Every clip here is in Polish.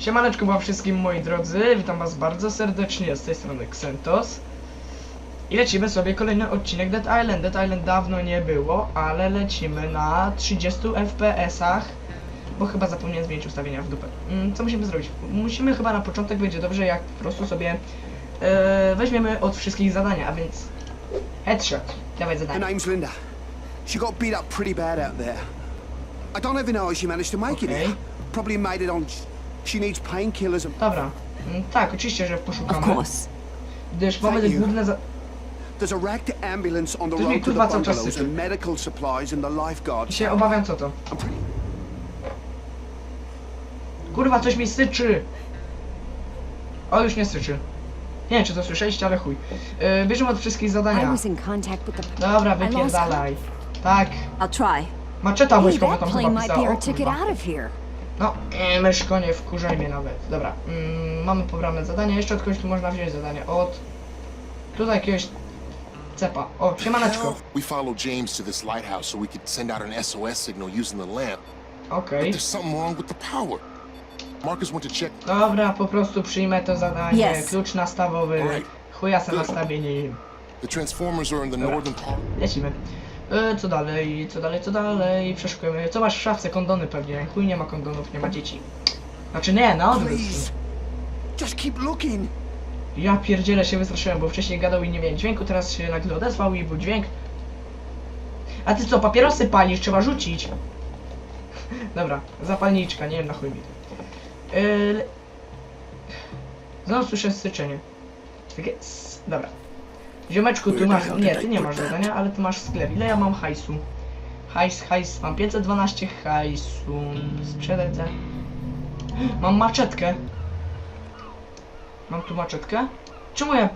Siemaneczko wam wszystkim moi drodzy, witam was bardzo serdecznie z tej strony Xentos I lecimy sobie kolejny odcinek Dead Island, Dead Island dawno nie było, ale lecimy na 30 FPS-ach Bo chyba zapomniałem zmienić ustawienia w dupę mm, Co musimy zrobić? Musimy chyba na początek będzie dobrze jak po prostu sobie e, weźmiemy od wszystkich zadania, a więc Headshot, dawaj Her zadanie name's Linda. She got beat up pretty bad out there. I don't even know how she managed to make it Okay. here. Probably made it on. She needs painkillers and. Dobra, mm, tak oczywiście, że Of poszukamy course. Gdyż mamy te Thank you. główne za... There's a ragged ambulance on the Ktoś road to the kurwa, cały czas bungalows and medical supplies and the lifeguard. I się obawiam co to I'm pretty. Kurwa, coś mi syczy! O, już nie syczy. Nie wiem, czy to słyszeliście, ale chuj. Yy, bierzemy od wszystkich I zadania. was in contact with the. Dobra, I lost wypierdalaj. Tak. I'll try. Maczeta Hey, wojskowa that tam plane chyba might be pisała. our O, ticket kurwa. out of here. No, e, myszko, nie wkurzaj mnie nawet. Dobra, mm, mamy pobrane zadanie. Jeszcze od kogoś tu można wziąć zadanie. Od... Tutaj jakiegoś... Cepa. O, siemaneczko. We followed James to this lighthouse so we could send out an SOS signal using the lamp. Okej. There's something wrong with the power. Marcus went to check. Dobra, po prostu przyjmę to zadanie. Yes. Klucz nastawowy. Chuja se nastawienie. The transformers are in the northern part. Lecimy. E, co dalej, co dalej, co dalej? Przeszukujemy. Co masz w szafce? Kondony pewnie. Chuj nie ma kondonów, nie ma dzieci. Znaczy nie, na odwrót. Just keep looking. Ja pierdzielę się wystraszyłem, bo wcześniej gadał i nie miałem dźwięku, teraz się nagle odezwał i był dźwięk. A ty co, papierosy palisz? Trzeba rzucić. Dobra, zapalniczka, nie wiem na chuj mi to. Yy... Znowu słyszę syczenie. Takie... Dobra. Ziomeczku, tu masz... Nie, ty nie masz zadania, ale tu masz sklep. Ile ja mam hajsu? Hajs, hajs, mam 512 hajsu. Sprzedać za... Mam maczetkę. Mam tu maczetkę? Czemu ja...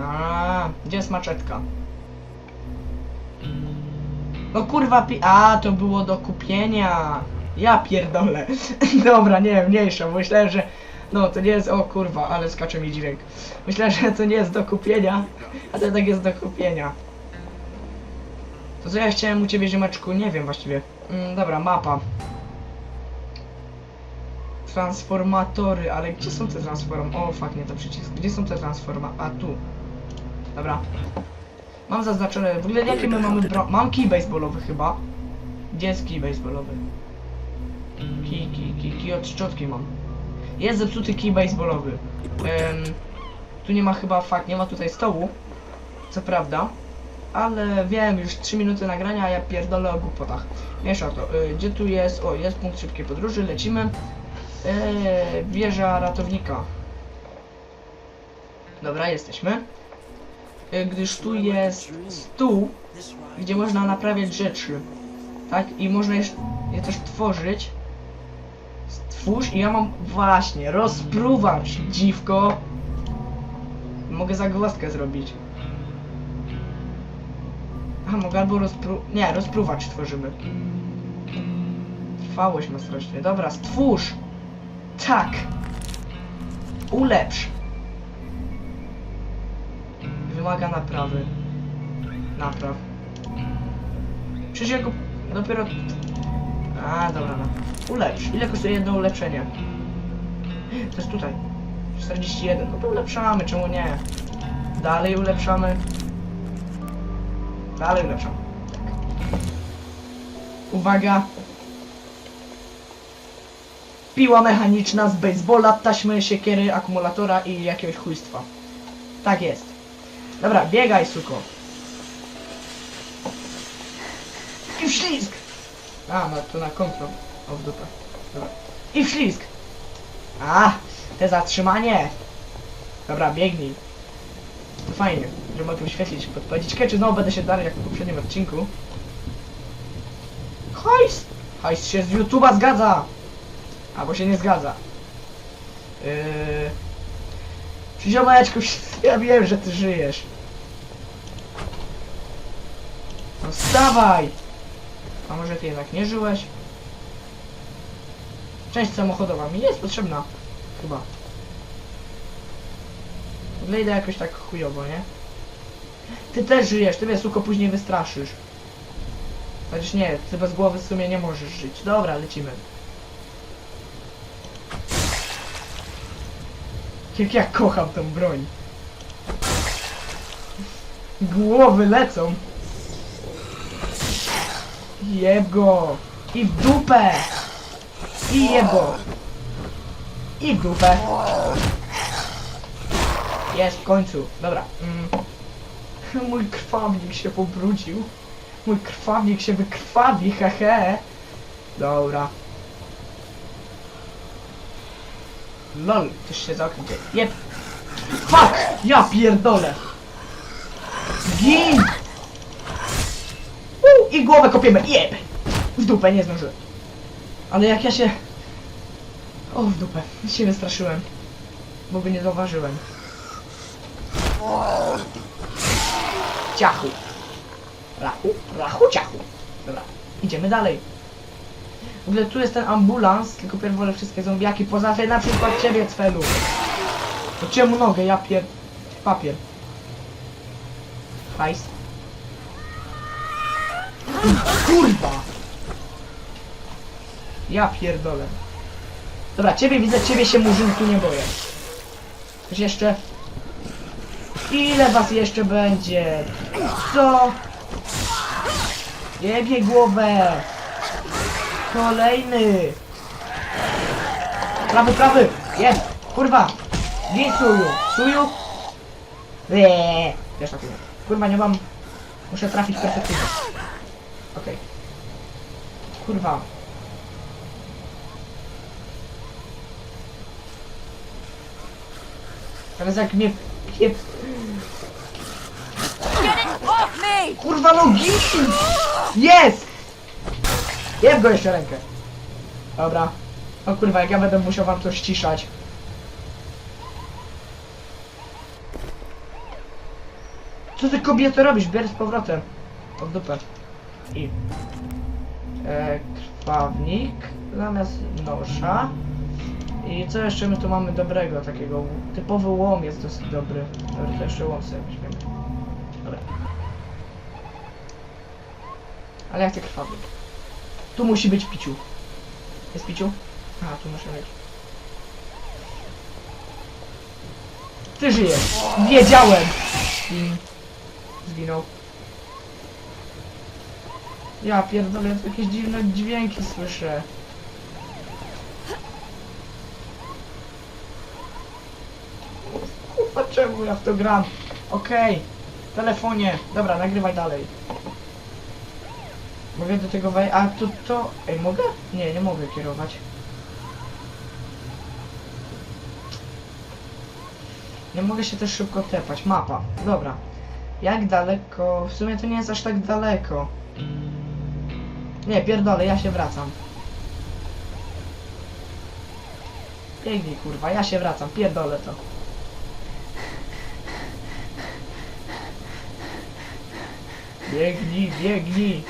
A, gdzie jest maczetka? No kurwa pi... A, to było do kupienia. Ja pierdolę. Dobra, nie, mniejsza, bo myślałem, że... No, to nie jest... O kurwa, ale skacze mi dźwięk. Myślałem, że to nie jest do kupienia, a to tak jest do kupienia. To co ja chciałem u ciebie, ziomeczku? Nie wiem właściwie. Mm, dobra, mapa. Transformatory, ale gdzie są te transform... O, fuck, nie to przycisk. Gdzie są te transforma... A, tu. Dobra. Mam zaznaczone... W ogóle jakie my mamy bro... Mam kij baseballowy chyba. Gdzie jest kij baseballowy? Kij, kij, kij, kij od szczotki mam. Jest zepsuty kij baseballowy. Tu nie ma chyba... Fuck, nie ma tutaj stołu. Co prawda. Ale wiem, już 3 minuty nagrania, a ja pierdolę o głupotach. Miesza to. Y, gdzie tu jest? O, jest punkt szybkiej podróży, lecimy. Eee, wieża ratownika. Dobra, jesteśmy. E, gdyż tu jest stół, gdzie można naprawiać rzeczy. Tak? I można je też tworzyć. Stwórz i ja mam właśnie rozpruwacz, dziwko. Mogę zagwozdkę zrobić. A mogę albo rozpru... Nie, rozpruwacz tworzymy. Trwałość ma strasznie. Dobra, stwórz! Tak! Ulepsz! Wymaga naprawy. Napraw. Przecież jako dopiero... A, dobra, no. Ulepsz. Ile kosztuje jedno ulepszenie? To jest tutaj. 41. No to ulepszamy, czemu nie? Dalej ulepszamy. Dalej ulepszamy. Tak. Uwaga! Piła mechaniczna z baseballa, taśmy, siekiery, akumulatora i jakiegoś chujstwa. Tak jest. Dobra, biegaj, suko. I w ślizg! A, no to na kontrol. O, w dupę. Dobra. I ślizg! A, te zatrzymanie! Dobra, biegnij. To fajnie, że mogę wyświetlić, podpowiedzieć. Ciekawe, czy znowu będę się dalej jak w poprzednim odcinku. Hajs! Hajs się z YouTube'a zgadza! Albo się nie zgadza. Yy... Ja wiem, że ty żyjesz. No wstawaj! A może ty jednak nie żyłeś? Część samochodowa mi jest potrzebna. Chyba. Wyjdę jakoś tak chujowo, nie? Ty też żyjesz, ty mnie suko później wystraszysz. Chociaż nie, ty bez głowy w sumie nie możesz żyć. Dobra, lecimy. Jak ja kocham tą broń. Głowy lecą. Jeb go. I w dupę. I jeb go. I dupę. Jest w końcu. Dobra. Mm. Mój krwawnik się pobrudził. Mój krwawnik się wykrwawi, hehe. Dobra. Lol, coś się za oknem dzieje. Jeb. Fuck! Ja pierdolę. Gin! Uu, I głowę kopiemy. Jeb! W dupę, nie zdążyłem. Ale jak ja się... O, w dupę. Się wystraszyłem. Bo go nie zauważyłem. Ciachu. Rachu, rachu, ciachu. Dobra, idziemy dalej. W ogóle tu jest ten ambulans, tylko pierw wolę wszystkie zombiaki, poza tym na przykład ciebie, Cfelu. To czemu nogę, ja pier... papier. Hajs. Kurwa! Ja pierdolę. Dobra, ciebie widzę, ciebie się murzynku nie boję. Coś jeszcze? Ile was jeszcze będzie? Co? Jebie głowę! Kolejny! Prawy, prawy! Jest! Kurwa! Gdzie suju? Suju? Eee, Wiesz tak. Kurwa, nie mam... Muszę trafić perfekcyjnie. Okej. Kurwa. Teraz jak mnie... Kurwa nogi! Jest! Jeb go jeszcze rękę. Dobra. O kurwa, jak ja będę musiał wam to ściszać. Co ty kobieto robisz? Bierz z powrotem. Od dupę. I... E, krwawnik. Zamiast noża. I co jeszcze my tu mamy dobrego takiego? Typowy łom jest dosyć dobry. Dobra, to jeszcze łom sobie weźmiemy. Dobra. Ale ja chcę krwawnik. Tu musi być piciu. Jest piciu? Aha, tu muszę mieć. Ty żyjesz! Wiedziałem! I... Zginął. Ja pierdolę, jakieś dziwne dźwięki słyszę. Kurwa, czemu ja w to gram? Okej. Telefonie. Dobra, nagrywaj dalej. Mogę do tego wejść. A tu to. Ej, mogę? Nie, nie mogę kierować. Nie mogę się też szybko tepać. Mapa. Dobra. Jak daleko? W sumie to nie jest aż tak daleko. Nie, pierdolę, ja się wracam. Biegnij, kurwa, ja się wracam, pierdolę to. Biegnij, biegnij.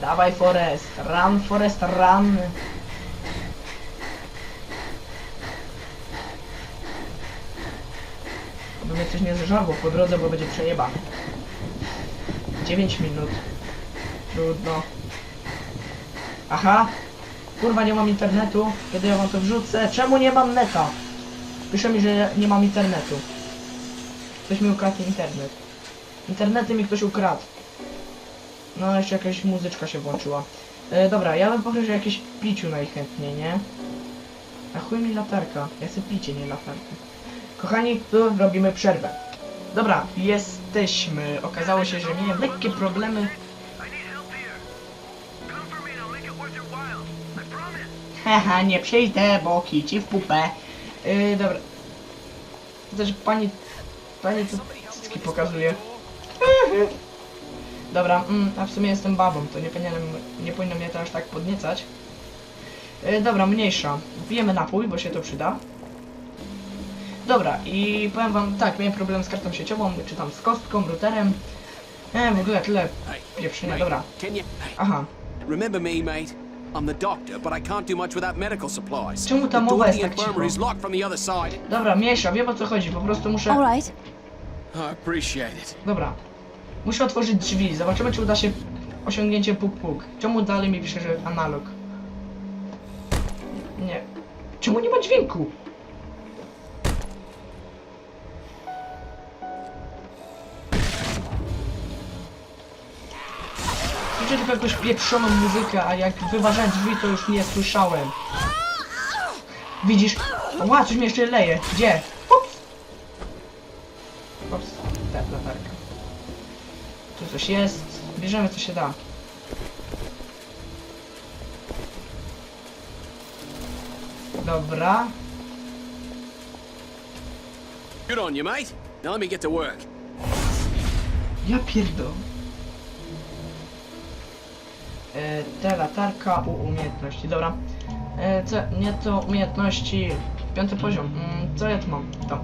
Dawaj Forest, run Forest, run. Aby mnie coś nie zżarło po drodze, bo będzie przejebane. 9 minut. Trudno. Aha. Kurwa, nie mam internetu. Kiedy ja wam to wrzucę? Czemu nie mam neta? Pisze mi, że nie mam internetu. Ktoś mi ukradł internet. Internety mi ktoś ukradł. No, jeszcze jakaś muzyczka się włączyła. E, dobra, ja bym poprosił jakieś piciu najchętniej, nie? A chuj mi latarka. Ja chcę picie, nie latarkę. Kochani, tu robimy przerwę. Dobra, jesteśmy. Okazało się, że miałem lekkie problemy. Haha, nie przejdę, bo kici w pupę. Yy, dobra. Też pani... Pani tu cycki pokazuje. Dobra, mm, a w sumie jestem babą, to nie powinienem, nie powinno mnie to aż tak podniecać. Yy, dobra, mniejsza. Pijemy napój, bo się to przyda. Dobra, i powiem wam tak, miałem problem z kartą sieciową, czy tam z kostką, routerem. E, w ogóle tyle pieprzenia, dobra. Aha, Remember me, mate? I'm the doctor, but I can't do much without medical supplies. Czemu ta The mowa jest tak cicho? locked from the other side. dobra, mniejsza, wiem o co chodzi, po prostu muszę... All right. I appreciate it. Dobra. Muszę otworzyć drzwi. Zobaczymy, czy uda się osiągnięcie puk-puk. Czemu dalej mi pisze, że analog? Nie. Czemu nie ma dźwięku? Słyszę tylko jakąś pieprzoną muzykę, a jak wyważałem drzwi, to już nie słyszałem. Widzisz? Ła, coś mnie jeszcze leje. Gdzie? Ups! Ups, tak, latarka. Tu coś jest. Bierzemy co się da. Dobra. Good on you, mate. Now let me get to work. Ja pierdolę. E, te latarka u umiejętności, dobra. E, co, nie to umiejętności, piąty poziom. Mm, co ja tu mam? To.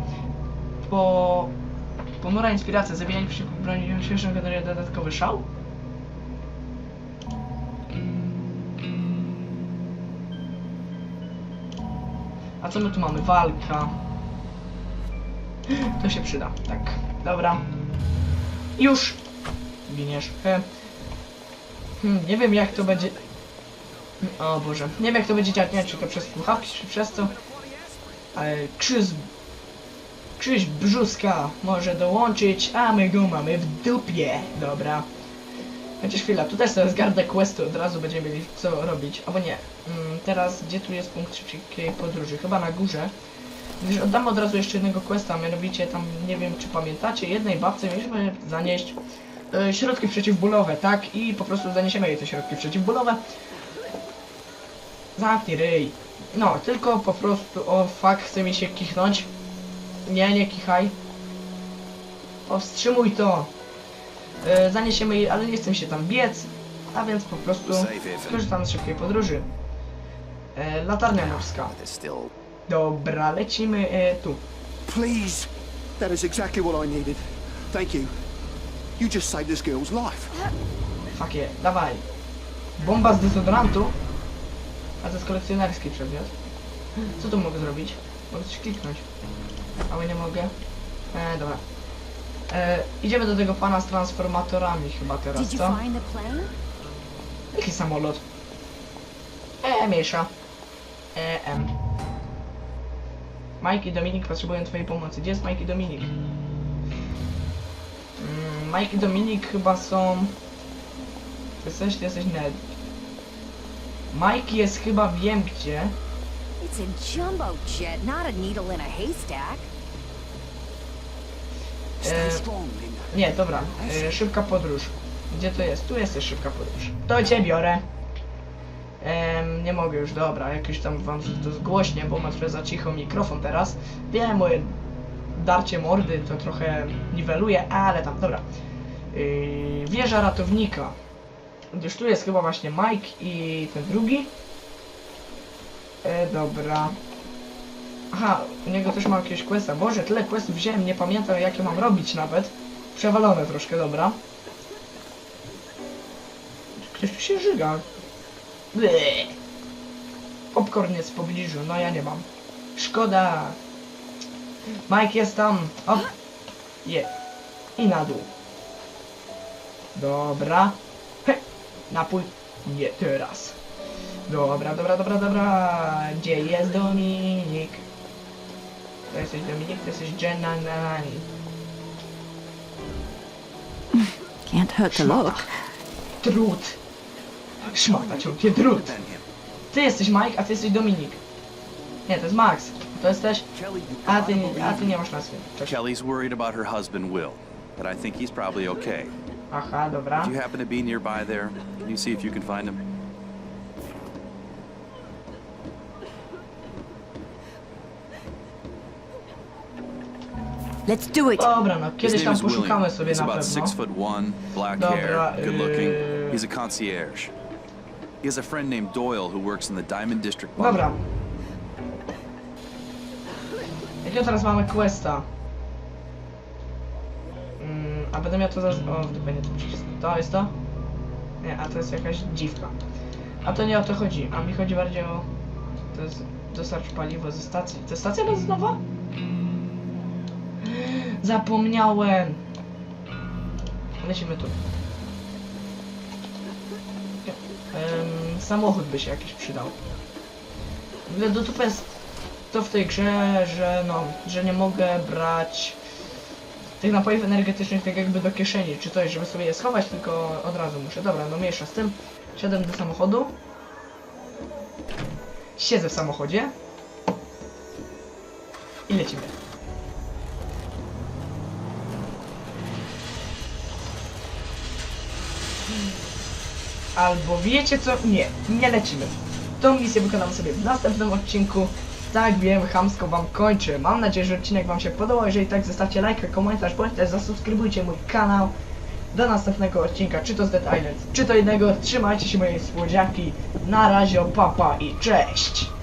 Po... Ponura inspiracja, zabijanie przeciwko broni świeżą generuje dodatkowy szał? A co my tu mamy? Walka. To się przyda, tak. Dobra. Już! Giniesz. He. Hmm, nie wiem jak to będzie... O Boże. Nie wiem jak to będzie działać, czy to przez słuchawki, czy przez co. Ale Krzyż... Krzyż Brzuska może dołączyć, a my go mamy w dupie. Dobra. Chociaż chwila, tu też sobie zgardę questy, od razu będziemy mieli co robić. Albo nie. Mm, teraz, gdzie tu jest punkt szybkiej podróży? Chyba na górze. Gdyż oddam od razu jeszcze jednego questa, mianowicie tam, nie wiem czy pamiętacie, jednej babce mieliśmy zanieść e, środki przeciwbólowe, tak? I po prostu zaniesiemy jej te środki przeciwbólowe. Zamknij ryj. No, tylko po prostu, o fuck, chce mi się kichnąć. Nie, nie kichaj. Powstrzymuj to. E, zaniesiemy jej, ale nie chcę się tam biec, a więc po prostu skorzystam z szybkiej podróży. E, latarnia morska. Dobra, lecimy e, tu. Please! That is exactly what I needed. Thank you. You just saved this girl's life. Fuck yeah, dawaj. Bomba z dezodorantu. A to jest kolekcjonerski przedmiot. Co tu mogę zrobić? Mogę coś kliknąć. Ale nie mogę. E, dobra. E, idziemy do tego pana z transformatorami chyba teraz, Did you co? find the plane? Jaki samolot? E, mniejsza. E, M. Mike i Dominik potrzebują twojej pomocy. Gdzie jest Mike i Dominik? Mm, Mike i Dominik chyba są... Ty jesteś, ty jesteś Ned. Mike jest chyba wiem gdzie. It's a jumbo jet, not a needle in a haystack. E, nie, dobra. E, szybka podróż. Gdzie to jest? Tu jest też szybka podróż. To cię biorę. Em, nie mogę już, dobra, jakoś tam wam to zgłośnie, bo ma trochę za cicho mikrofon teraz. Wiem, moje darcie mordy to trochę niweluje, ale tam, dobra. Yy, wieża ratownika. Gdyż tu jest chyba właśnie Mike i ten drugi. E, dobra. Aha, u niego też mam jakiegoś questa. Boże, tyle questów wziąłem, nie pamiętam jakie mam robić nawet. Przewalone troszkę, dobra. Ktoś tu się żyga. Bleh. Popcorn jest w pobliżu, no ja nie mam. Szkoda. Mike jest tam. O. Je. I na dół. Dobra. He. Napój. Nie teraz. Dobra, dobra, dobra, dobra. Gdzie jest Dominik? To jesteś Dominik, to jesteś Jenna Nani. Can't hurt to Szmata. look. Trud. Szmata ciągnie him. Ty jesteś Mike, a ty jesteś Dominik. Nie, to jest Max. To jesteś... A ty, a ty nie masz nazwy. Cześć. Kelly's worried about her husband, Will, but I think he's probably okay. Aha, dobra. Do you happen to be nearby there? Can you see if you can find him? Let's do it. Dobra, no kiedyś tam poszukamy sobie He's na about pewno. six foot one, black Dobra, hair, good looking. yy. He's a concierge. He has a friend named Doyle who works in the Diamond District Bar. Dobra. Jakiego teraz mamy questa? Mm, a będę miał to za... O, w dupę nie to przycisk. To jest to? Nie, a to jest jakaś dziwka. A to nie o to chodzi, a mi chodzi bardziej o... To jest dostarcz paliwo ze stacji. To jest stacja benzynowa? Zapomniałem! Lecimy tu. Em, samochód by się jakiś przydał. W do jest to w tej grze, że no, że nie mogę brać tych napojów energetycznych tak jakby do kieszeni, czy coś, żeby sobie je schować, tylko od razu muszę. Dobra, no mniejsza z tym. Siadam do samochodu. Siedzę w samochodzie. I lecimy. Albo wiecie co? Nie, nie lecimy. Tą misję wykonamy sobie w następnym odcinku. Tak wiem, chamsko wam kończę. Mam nadzieję, że odcinek wam się podobał. Jeżeli tak, zostawcie lajka, komentarz, bądź też zasubskrybujcie mój kanał. Do następnego odcinka, czy to z Dead Island, czy to innego. Trzymajcie się moje słodziaki. Na razie, papa i cześć!